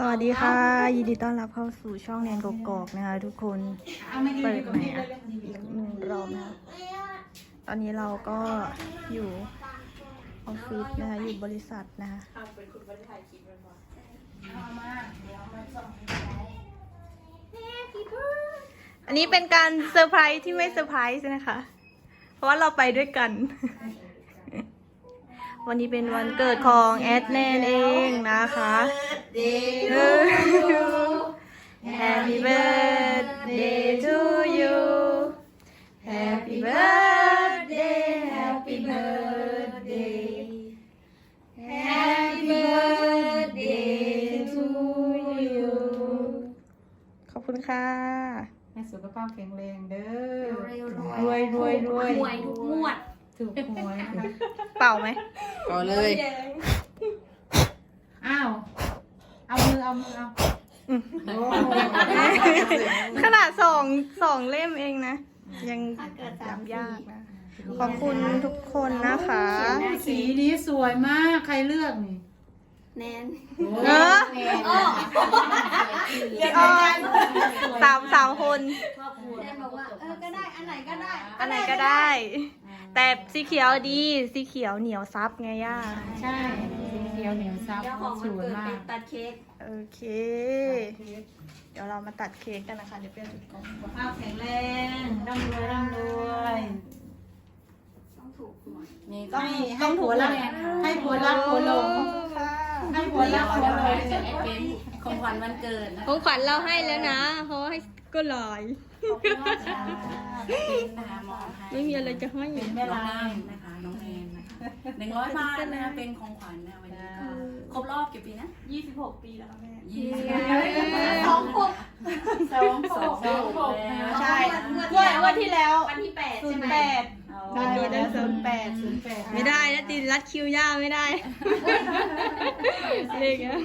สวัสดีค่ะ ยินดีต้อนรับเข้าสู่ช่องแนนกกอกนะคะทุกคนเปิดใหม่อะอีกหนึ่งรอบนะคะตอนนี้เราก็อยู่ออฟฟิศนะคะอยู่บริษัทนะคะอันนี้เป็นการเซอร์ไพรส์ที่ไม่เซอร์ไพรส์นะคะ เพราะว่าเราไปด้วยกัน วันนี้เป็นวันเกิดของแอดแนนเองนะคะ Happy คุณค่ะ ให้สุขภาพแข็งแรงเด้อรวยรวยรวยรวยหวยทุกงวดถูกหวยค่ะเป่าไหมต่อเลยอ้าวเอามือเอามือเอาขนาดสองสองเล่มเองนะ ยังจับยากนะ ขอบคุณทุกคนนะคะ สีนี้สวยมากใครเลือกนี่แนนเนอะโอ้พี่ออน สามสามคนแนนบอกว่าเออก็ได้อันไหนก็ได้อันไหนก็ได้ แต่สีเขียวดีสีเขียวเหนียวซับไงย่าใช่สีเขียวเหนียวซับเจ้าของสมันวยเกิดมาเป็กนตัดเค้กโอเค เดี๋ยวเรามาตัดเค้กกันนะคะเดี๋ยวเปรี้ยวจุดก่อนสุขภาพแข็งแรงร่ำรวยร่ำรวยต้องถูกหวยนี่ต้องให้ผัวรักให้ผัวรักผัวหลง ให้ผัวรักผัวหลงเป็นของขวัญวันเกิดนะของขวัญเราให้แล้วนะเพราะว่าให้ก็ลอยเป็นนะคะมอบให้ไม่มีอะไรจะให้เป็นแม่น้องลาแนนนะคะน้องแนนนะคะหนึ่งร้อยบาทนะคะเป็นของขวัญนะวันนี้ก็ครบรอบกี่ปีนะ26ปีแล้วแม่ยี่สิบสองหกสองหสองกหกแล้วใช่งวดงวดงวดที่แล้ววันที่แปดศูใช่นไหย์มแปด งานนี้ได้ศูนย์แปดศูศูนนย์ย์แปแปดดไม่ได้นะตินรัดคิวย่าไม่ได้เลขอะ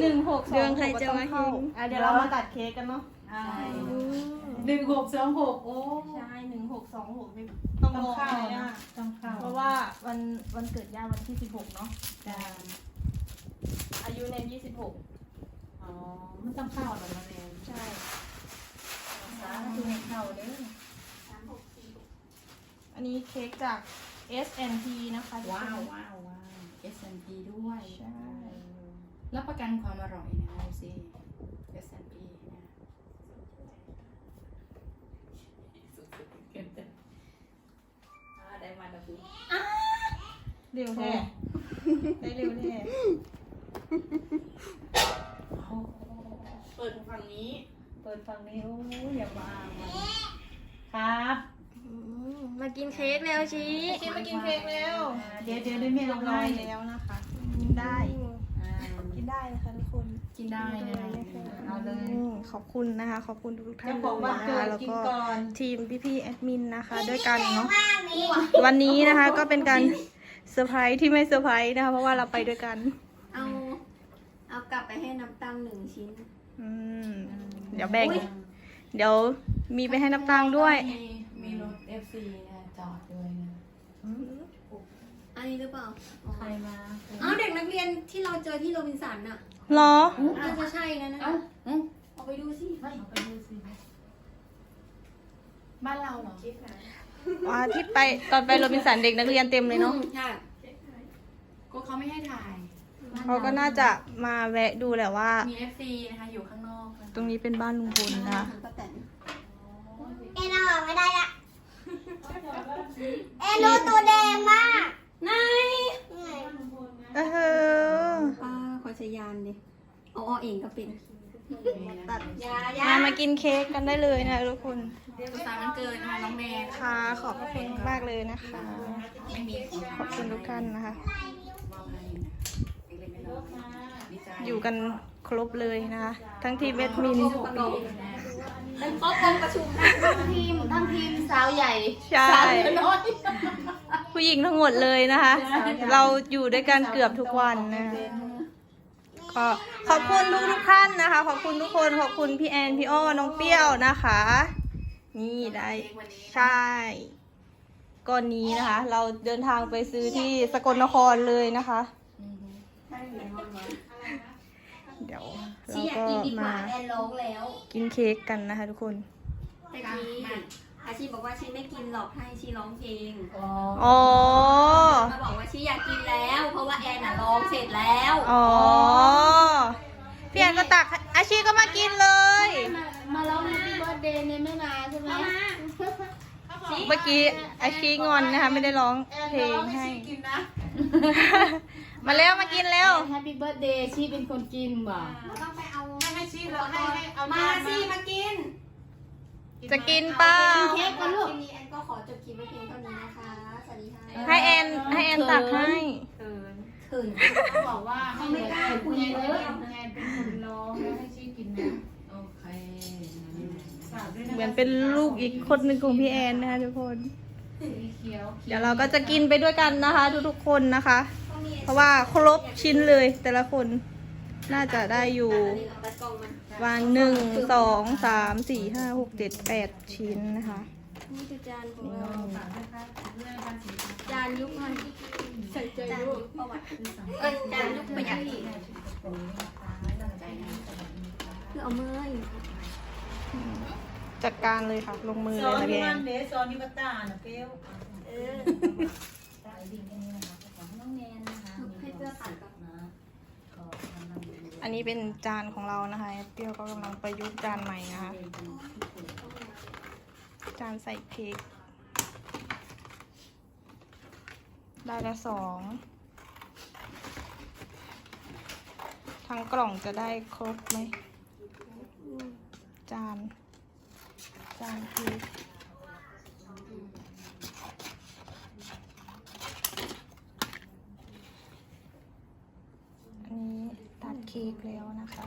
หนึ่งหกสเดือองงใครจะมาเฮงอะเดี๋ยวเรามาตัดเค้กกันเนาะใช่หนึ่งหกสองหกโอ้ใช่หนึ่งหกสองหกนี่ต้องต้องบอกเข้าเลยนะนะต้องเข้าเพราะว่าวันวันเกิดย่าวันที่สิบหกเนาะจ้าอายุในยี่สิบหกอ๋อมันต้องเข้าเหรอมาแนน ใช่ สาธุให้เข้าเด้อ อันนี้ เค้กจาก S&P นะคะทุกว้าคน วว้าวว้าว S&P ด้วยใช่ รับประกันความอร่อยนะดูสิ S&P นะได้มาแล้วคุณเร็วแท้ได้เร็วแท้เปิดฝั่งนี้ เปิดฝั่งนี้โอ้ยอย่ามามันครับ มากินเค้กแล้วชีกินมากินเค้กแล้ว เดี๋ยวเดี๋ยวได้แม่รีลยงร้อยแล้วนะคะกินได้ กินได้นะคะทุกคนกินได้นะเอาเลย ขอบคุณนะคะ ขอบคุณทุกท่านเจ้าของวันะคะแล้วก็ทีมพี่ๆแอดมินนะคะ ด้วยกันเนาะ วันนี้นะคะก็เป็นการเซอร์ไพรส์ที่ไม่เซอร์ไพรส์นะคะ เพราะว่าเราไปด้วยกัน เอา เอากลับไปให้น้ำตังหนึ่งชิ้น อืม เดี๋ยวแบ่ง เดี๋ยวมีไปให้น้ำตังด้วย มีมีรถ FC นะจอดด้วยนะ อันนี้หรือเปล่าอ๋อใครมาอ้าวเด็กนักเรียนที่เราเจอที่โรบินสันน่ะเหรอ น่าจะใช่นะนะเอ้าอืมเอาไปดูสิเอาไปดูสิบ้านเราเหรอว่าที่ไปตอนไปโรบินสันเด็กนักเรียนเต็มเลยเนาะอืมใช่ก็เขาไม่ให้ถ่ายเขาก็น่าจะมาแวะดูแหละว่า มี FC นะคะอยู่ข้างนอกนะคะตรงนี้เป็นบ้านลุงพลนะคะ ป้าแตน เอ็นเอาออกไม่ได้ละ เอ็นดูตัวแดงมากไหนเออป้าขอชยานดิเอาเอาเองก็เป็นตัดยายามามากินเค้กกันได้เลยนะทุกคนสุดท้ายมันเกินนะคะน้องแม่ค่ะขอบคุณมากเลยนะคะ ไม่มีของขอบคุณทุกท่านนะคะมอบให้นะเล็กๆน้อยๆดีใจอยู่กันครบเลยนะคะ ทั้งทีมแอดมินประกอบนะเป็นครอบครัวประชุมนะทีมทั้ง ทีมสาวใหญ่ใช่ผู้หญิงทั้งหมดเลยนะคะ เราอยู่ด้วยกันเกือบทุกวันนะคะก็ขอบคุณทุกทุกๆท่านนะคะ ขอบคุณทุกคน ขอบคุณพี่แอนพี่อ้อน้องเปรี้ยวนะคะ นี่ได้ใช่ก้อนนี้นะคะ เราเดินทางไปซื้อที่สกลนครเลยนะคะอือฮึใช่ไหมห้องนอนเดี๋ยวชีเราอยากก็กินดีกว่ามาแอนร้องแล้ว กินเค้กกันนะคะทุกคนแต่กี้ อาชีบอกว่าชีไม่กินหรอกให้ชีร้องเพลงอ๋อ มาบอกว่าชีอยากกินแล้ว เพราะว่าแอนน่ะร้องเสร็จแล้วอ๋อ พี่แอนก็ตักให้อาชีก็มากินเลย มามาร้อง Happy Birthday เนี่ยไม่มาใช่ไหมเมื่อกี้อาชีงอนนะคะไม่ได้ร้องเพลงให้กินนะมาเร็วมากินเร็วแฮปปี้เบิร์ดเดย์ชีเป็นคนกินบ่ต้องไปเอาให้ให้ชีเราให้ให้เอามามาสิมากิน จะกินเปล่าเค้กกันลูกทีนี้แอนก็ขอจบคลิปไว้เพียงเท่านี้นะคะ สวัสดีค่ะให้แอนให้แอนตักให้ถึงบอกว่าให้ไม่กล้าคุยเยอะแอนเป็นคนร้องแล้วให้ชีกินนะโอเคฝากด้วยนะเหมือนเป็นลูกอีกคนหนึ่งของพี่แอนนะคะทุกคนสีเขียวเดี๋ยวเราก็จะกินไปด้วยกันนะคะ ทุกๆคนนะคะ เพราะว่าครบชิ้นเลยแต่ละคน น่าจะได้อยู่เอาตัดกล้องมาวันหนึ่งสองสามสี่ห้าหกเจ็ดแปดชิ้นนะคะ นี่คือจานของนี่เราฝากนะคะเรื่องการสีจานยุคมันใส่ใจยุคประวัติเอ้ยจานยุคประหยัดคือเอาเมื่อยจัดการเลยค่ะ ลงมือสเลอยนนะนี่พี่แอมันนเดสอนนี่มาตาน่ะเปรี้ยว เออให้เสื้อผ่านก่อน อั นนี้เป็นจานของเรานะคะเปรี้ยวก็กำลังประยุกต์จานใหม่นะคะ จานใส่เค้กได้ละสองทั้งกล่องจะได้ครบไหมจาน จานเค้กอันนี้ตัด เค้กแล้วนะคะ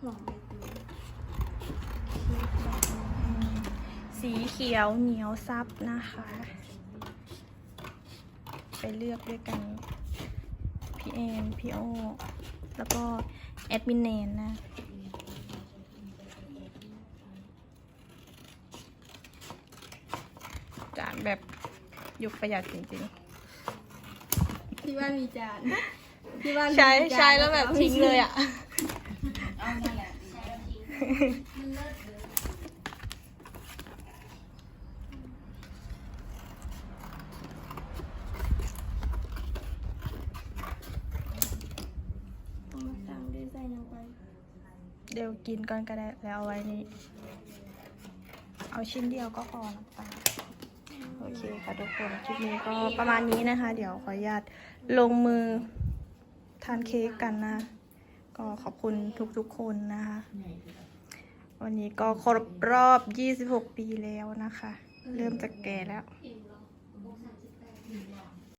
หอมใบเตยสีเขียวเหนียวซับนะคะ ไปเลือกด้วยกัน พี่แอนพี่โอ แล้วก็แอดมินเนนนะจานแบบยุคประหยัดจริงๆ ที่บ้านมีจาน ที่บ้านๆใช้ใช้แล้วแบบทิ้งเลยอะ เอานั่นแหละเอามาตามด้วยใส่ลงไปเดี๋ยวกินก่อนก็ได้แล้วเอาไว้นี่เอาชิ้นเดียวก็พอนะตาโอเคค่ะทุกคนคลิปนี้ก็ประมาณนี้นะคะ เดี๋ยวขออนุญาตลงมือ ทานเค้กกันนะ ก็ขอบคุณทุกๆคนนะคะ วันนี้ก็ครบรอบ 26 ปีแล้วนะคะ เริ่มจะแก่แล้วอิ่มเหรอ